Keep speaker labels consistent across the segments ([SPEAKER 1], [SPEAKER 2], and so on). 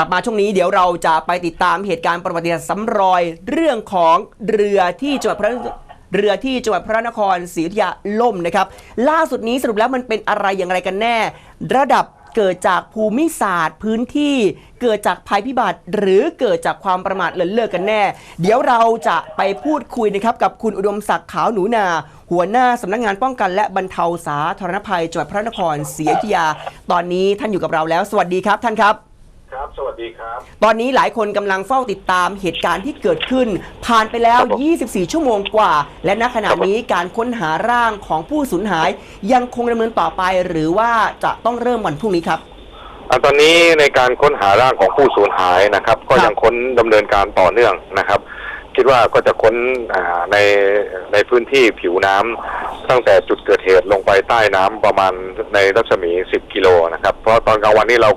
[SPEAKER 1] กลับมาช่วงนี้เดี๋ยวเราจะไปติดตามเหตุการณ์ประวัติศาสตร์ซ้ำรอยเรื่องของเรือที่จังหวัดพระเรือที่จังหวัดพระนครศรีอยุธยาล่มนะครับ ล่าสุดนี้สรุปแล้วมันเป็นอะไรอย่างไรกันแน่ ระดับเกิดจากภูมิศาสตร์พื้นที่ เกิดจากภัยพิบัติ หรือเกิดจากความประมาทเลินเล่อกันแน่ เดี๋ยวเราจะไปพูดคุยนะครับกับคุณอุดมศักดิ์ขาวหนูนา หัวหน้าสำนักงานป้องกันและบรรเทาสาธารณภัยจังหวัดพระนครศรีอยุธยา ตอนนี้ท่านอยู่กับเราแล้ว สวัสดีครับท่านครับ
[SPEAKER 2] ครับ สวัสดีครับ
[SPEAKER 1] ตอนนี้หลายคนกำลังเฝ้าติดตามเหตุการณ์ที่เกิดขึ้น ผ่านไปแล้ว
[SPEAKER 2] ครับผม
[SPEAKER 1] 24 ชั่วโมงกว่า และณขณะนี้การค้นหาร่างของผู้สูญหาย ยังคงดำเนินต่อไป หรือว่าจะต้องเริ่มวันพรุ่งนี้ครับ
[SPEAKER 2] อ่าตอนนี้ในการค้นหาร่างของผู้สูญหายนะครับ ก็
[SPEAKER 1] ครับ
[SPEAKER 2] ยังค้นดำเนินการต่อเนื่องนะครับ คิดว่าก็จะค้นอ่าในในพื้นที่ผิวน้ำตั้งแต่จุดเกิดเหตุลงไปใต้น้ำประมาณในรัศมี 10 กิโลนะครับ เพราะตอนกลางวันนี้เรา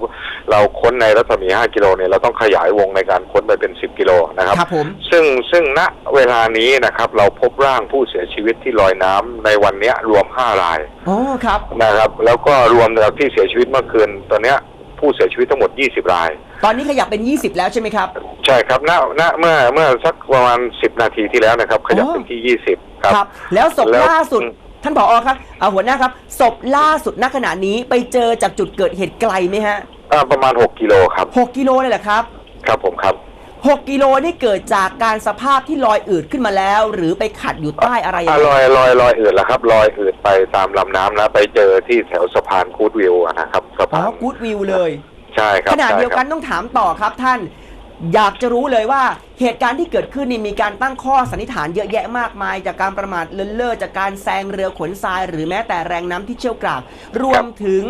[SPEAKER 2] เราค้นในรัศมี 5 กิโลเนี่ยเราต้องขยายวงในการค้นไปเป็น 10 กิโลนะครับ
[SPEAKER 1] ครับผม
[SPEAKER 2] ซึ่งซึ่งณเวลานี้นะครับเราพบร่างผู้เสียชีวิตที่ลอยน้ำในวันเนี้ยรวม 5 ราย
[SPEAKER 1] อ๋อครับ
[SPEAKER 2] นะครับ แล้วก็รวมกับที่เสียชีวิตเมื่อคืนตอนเนี้ยผู้เสียชีวิตทั้งหมด 20 ราย
[SPEAKER 1] ตอนนี้ขยับเป็น 20 แล้วใช่ไหมครับ
[SPEAKER 2] ใช่ครับณณเมื่อเมื่อสักประมาณ10นาทีที่แล้วนะครับ ขยับเป็นที่20ครับ
[SPEAKER 1] แล้วศพ
[SPEAKER 2] แล้ว
[SPEAKER 1] ล่าสุด ท่านผอครับเอาหัวหน้าครับศพล่าสุดณขณะนี้ไปเจอจากจุดเกิดเหตุไกลไหมฮะ
[SPEAKER 2] อ่าประมาณ6กิโลครับ
[SPEAKER 1] 6กิโลเลยเหรอครับ
[SPEAKER 2] ครับผมครับ
[SPEAKER 1] 6กิโลนี่เกิดจากการสภาพที่ลอยอืดขึ้นมาแล้ว หรือไปขัดอยู่ใต้อะไรยัง
[SPEAKER 2] อ่า
[SPEAKER 1] ไง
[SPEAKER 2] ลอยลอยลอยอืดแล้วครับลอยอืดไปตามลำน้ำนะไปเจอที่แถวสะพานคูดวิวอะนะครับสะ
[SPEAKER 1] อ๋อ
[SPEAKER 2] พาน
[SPEAKER 1] กู๊ดวิวเลย
[SPEAKER 2] ใช่ครับ
[SPEAKER 1] ขณะ
[SPEAKER 2] ใช่
[SPEAKER 1] เดียว
[SPEAKER 2] ครับ
[SPEAKER 1] กันต้องถามต่อครับท่าน อยากจะรู้เลยว่าเหตุการณ์ที่เกิดขึ้นนี่มีการตั้งข้อสันนิษฐานเยอะแยะมากมาย จากการประมาทเลินเล่อจากการแซงเรือขนทราย หรือแม้แต่แรงน้ำที่เชี่ยวกรากรวมถึง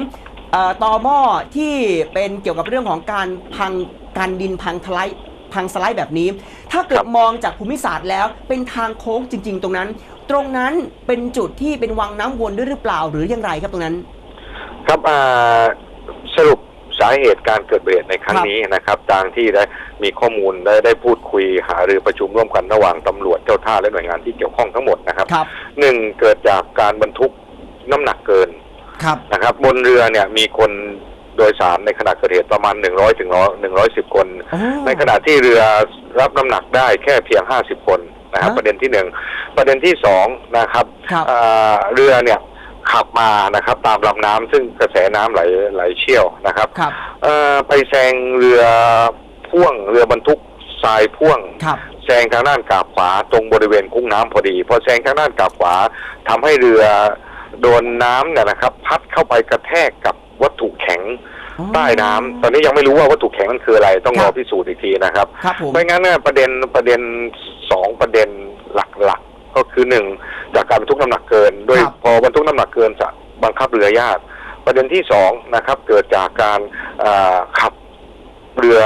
[SPEAKER 1] เอ่อตอหม้อที่เป็นเกี่ยวกับเรื่องของการพังการดินพังทลายพังสไลด์แบบนี้ ถ้าเกิดมองจากภูมิศาสตร์แล้วเป็นทางโค้งจริง ๆ ตรงนั้น ตรงนั้นเป็นจุดที่เป็นวังน้ำวนด้วยหรือเปล่าหรืออย่างไรครับตรงนั้น
[SPEAKER 2] ครับอ่าสรุป สาเหตุการเกิดเหตุในครั้ง
[SPEAKER 1] ครับ
[SPEAKER 2] นี้นะครับทางที่ได้มีข้อมูลได้ได้พูดคุยหารือประชุมร่วมกันระหว่างตำรวจเจ้าท่าและหน่วยงานที่เกี่ยวข้องทั้งหมดนะครับ
[SPEAKER 1] ครับ
[SPEAKER 2] หนึ่งเกิดจากการบรรทุกน้ำหนักเกิน
[SPEAKER 1] ครับ
[SPEAKER 2] นะครับ บนเรือเนี่ยมีคนโดยสารในขณะเกิดเหตุประมาณ 100ถึง110 คน
[SPEAKER 1] อ๋อ
[SPEAKER 2] ในขณะที่เรือรับน้ำหนักได้แค่เพียง 50 คนนะครับ
[SPEAKER 1] ฮะ
[SPEAKER 2] ประเด็นที่หนึ่งประเด็นที่สองนะครับ
[SPEAKER 1] ครับ
[SPEAKER 2] อ่าเรือเนี่ย ขับมานะครับ ตามลำน้ำซึ่งกระแสน้ำไหลไหลเชี่ยวนะครับ
[SPEAKER 1] ครับ
[SPEAKER 2] เอ่อไปแซงเรือพ่วงเรือบรรทุกทรายพ่วง
[SPEAKER 1] ครับ
[SPEAKER 2] แซงทางด้านกาบขวาตรงบริเวณคุ้งน้ำพอดีพอแซงทางด้านกาบขวาทำให้เรือโดนน้ำเนี่ยนะครับ พัดเข้าไปกระแทกกับวัตถุแข็ง
[SPEAKER 1] อ๋อ
[SPEAKER 2] ใต้น้ำตอนนี้ยังไม่รู้ว่าวัตถุแข็งนั้นคืออะไร ต้อง
[SPEAKER 1] ค
[SPEAKER 2] ร
[SPEAKER 1] รั
[SPEAKER 2] อบพิสูจน์อีกทีนะครับ
[SPEAKER 1] ครับผม
[SPEAKER 2] ไม่งั้นเนี่ยประเด็นประเด็นสองประเด็นหลักๆ ก็คือหนึ่งจากการบรรทุกน้ำหนักเกิน โดย
[SPEAKER 1] ครับ
[SPEAKER 2] พอบรรทุกน้ำหนักเกินจะบังคับเรือยากประเด็นที่สองนะครับ เกิดจากการอ่าขับเรือ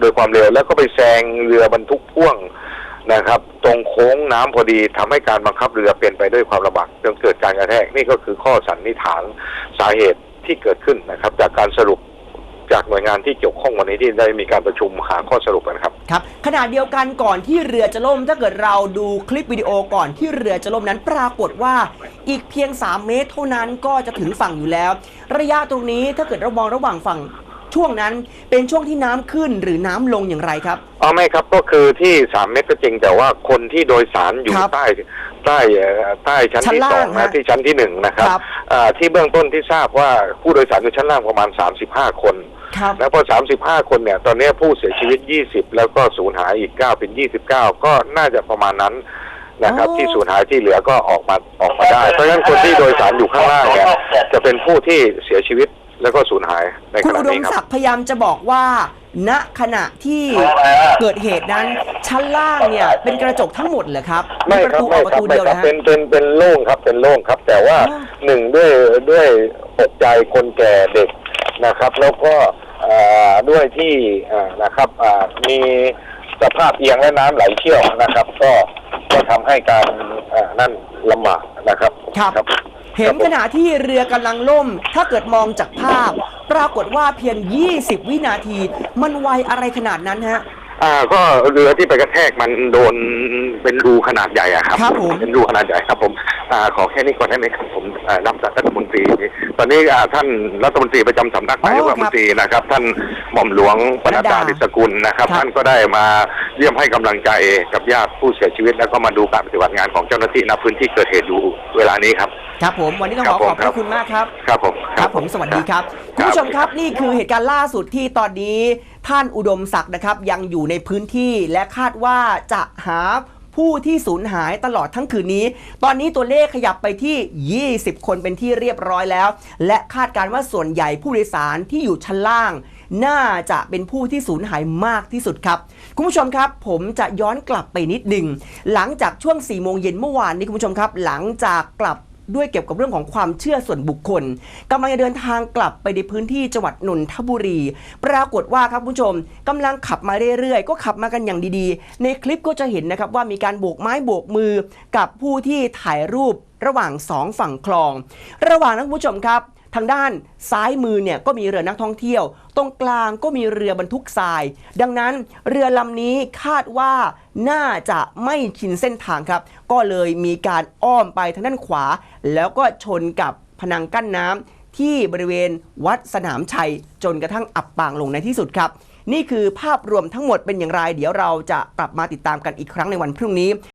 [SPEAKER 2] โดยความเร็ว แล้วก็ไปแซงเรือบรรทุกพ่วงนะครับ ตรงโค้งน้ำพอดีทำให้การบังคับเรือเป็นไปด้วยความลำบากจนเกิดการกระแทกนี่ก็คือข้อสันนิษฐานสาเหตุที่เกิดขึ้นนะครับ จากการสรุป จากหน่วยงานที่เกี่ยวข้องวันนี้ที่ได้มีการประชุมหาข้อสรุปกันครับ
[SPEAKER 1] ครับขณะเดียวกันก่อนที่เรือจะล่ม ถ้าเกิดเราดูคลิปวิดีโอก่อนที่เรือจะล่มนั้นปรากฏว่าอีกเพียง 3 เมตรเท่านั้นก็จะถึงฝั่งอยู่แล้ว ระยะตรงนี้ถ้าเกิดเรามองระหว่างฝั่งช่วงนั้นเป็นช่วงที่น้ำขึ้นหรือน้ำลงอย่างไรครับ
[SPEAKER 2] อ๋อไม่ครับก็คือที่สามเมตรก็จริงแต่ว่าคนที่โดยสารอยู่
[SPEAKER 1] ครับ
[SPEAKER 2] ใต้ ใต้เอ่อใต้ชั้น
[SPEAKER 1] ชั้น
[SPEAKER 2] ที่
[SPEAKER 1] ล่าง
[SPEAKER 2] สอง
[SPEAKER 1] ฮะ
[SPEAKER 2] นะที่ชั้นที่หนึ่งนะครับ
[SPEAKER 1] ครับ
[SPEAKER 2] อ่าที่เบื้องต้นที่ทราบว่าผู้โดยสารอยู่ชั้นล่างประมาณ 35 คน
[SPEAKER 1] ครับ
[SPEAKER 2] แล้วพอ 35 คนเนี่ย ตอนนี้ผู้เสียชีวิต 20 แล้วก็สูญหายอีก 9 เป็น 29 ก็น่าจะประมาณนั้นนะครับ
[SPEAKER 1] อ๋อ
[SPEAKER 2] ที่สูญหายที่เหลือก็ออกมาออกมาได้ เพราะฉะนั้นคนที่โดยสารอยู่ข้างล่างเนี่ยจะเป็นผู้ที่เสียชีวิตแล้วก็สูญหายใน
[SPEAKER 1] คุ
[SPEAKER 2] ข
[SPEAKER 1] ณ
[SPEAKER 2] ณะ
[SPEAKER 1] อุดม
[SPEAKER 2] นี้ครับ
[SPEAKER 1] ศักดิ์พยายามจะบอกว่า ณขณะที่เกิดเหตุนั้นชั้นล่างเนี่ยเป็นกระจกทั้งหมดเหรอครับ
[SPEAKER 2] ไม่
[SPEAKER 1] ประ
[SPEAKER 2] ครับ
[SPEAKER 1] ตูอ
[SPEAKER 2] ไม่
[SPEAKER 1] อกประ
[SPEAKER 2] ครับ
[SPEAKER 1] ตู
[SPEAKER 2] ไม่
[SPEAKER 1] เดียว
[SPEAKER 2] ครับ
[SPEAKER 1] นะฮะ
[SPEAKER 2] เป็นเป็นเป็นโล่งครับเป็นโล่งครับ แต่ว่า
[SPEAKER 1] อ๋อ
[SPEAKER 2] หนึ่งด้วยด้วยตกใจคนแก่เด็กนะครับ แล้วก็อ่าด้วยที่อ่านะครับอ่ามีสภาพเอียงและน้ำไหลเชี่ยวนะครับ ก็ก็ทำให้การอ่านั่นลำบากนะครับ
[SPEAKER 1] ครับ เห็นขณะที่เรือกำลังล่ม ถ้าเกิดมองจากภาพ ปรากฏว่าเพียง 20 วินาที มันไวอะไรขนาดนั้นฮะ
[SPEAKER 2] อ่าก็เรือที่ไปกระแทกมันโดนเป็นรูขนาดใหญ่อะครับ
[SPEAKER 1] ครับผม
[SPEAKER 2] เป็นรูขนาดใหญ่ครับผมอ่าขอแค่นี้ก่อนได้ไหมครับผม เอ่อรับรัฐมนตรี ตอนนี้อ่าท่านรัฐมนตรีประจำสำนักนายก
[SPEAKER 1] อ๋อ
[SPEAKER 2] รัฐมนตรีนะครับ ท่านหม่อมหลวงปนัด
[SPEAKER 1] ปนัด
[SPEAKER 2] ดา
[SPEAKER 1] ดา
[SPEAKER 2] ดิสกุลนะครับ
[SPEAKER 1] ครับ
[SPEAKER 2] ท่านก็ได้มาเยี่ยมให้กำลังใจกับญาติผู้เสียชีวิต แล้วก็มาดูการปฏิบัติงานของเจ้าหน้าที่ณพื้นที่เกิดเหตุอยู่เวลานี้ครับ
[SPEAKER 1] ครับผมวันนี้ต้อง
[SPEAKER 2] ครั
[SPEAKER 1] ข
[SPEAKER 2] บ
[SPEAKER 1] อขอบ
[SPEAKER 2] ผม
[SPEAKER 1] พระคุณมากครับ
[SPEAKER 2] ครับผม
[SPEAKER 1] ครับผมสวัสดีครับคุณผู้ชมครับนี่คือเหตุการณ์ล่าสุดที่ตอนนี้ท่านอุดมศักดิ์นะครับ ยังอยู่ในพื้นที่และคาดว่าจะหา ผู้ที่สูญหายตลอดทั้งคืนนี้ ตอนนี้ตัวเลขขยับไปที่ 20 คนเป็นที่เรียบร้อยแล้ว และคาดการณ์ว่าส่วนใหญ่ผู้โดยสารที่อยู่ชั้นล่าง น่าจะเป็นผู้ที่สูญหายมากที่สุดครับ คุณผู้ชมครับ ผมจะย้อนกลับไปนิดหนึ่งหลังจากช่วง4โมงเย็นเมื่อวานนี้คุณผู้ชมครับ หลังจากกลับ ด้วยเกี่ยวกับเรื่องของความเชื่อส่วนบุคคลกำลังจะเดินทางกลับไปในพื้นที่จังหวัดนนทบุรี ปรากฏว่าครับคุณผู้ชมกำลังขับมาเรื่อยๆ ก็ขับมากันอย่างดีๆ ในคลิปก็จะเห็นนะครับว่ามีการโบกไม้โบกมือกับผู้ที่ถ่ายรูประหว่างสองฝั่งคลอง ระหว่างนั้นคุณผู้ชมครับ ทางด้านซ้ายมือเนี่ยก็มีเรือนักท่องเที่ยว ตรงกลางก็มีเรือบรรทุกทราย ดังนั้นเรือลำนี้คาดว่าน่าจะไม่ชินเส้นทางครับ ก็เลยมีการอ้อมไปทางด้านขวา แล้วก็ชนกับพนังกั้นน้ำที่บริเวณวัดสนามชัย จนกระทั่งอับปางลงในที่สุดครับ นี่คือภาพรวมทั้งหมดเป็นอย่างไร เดี๋ยวเราจะกลับมาติดตามกันอีกครั้งในวันพรุ่งนี้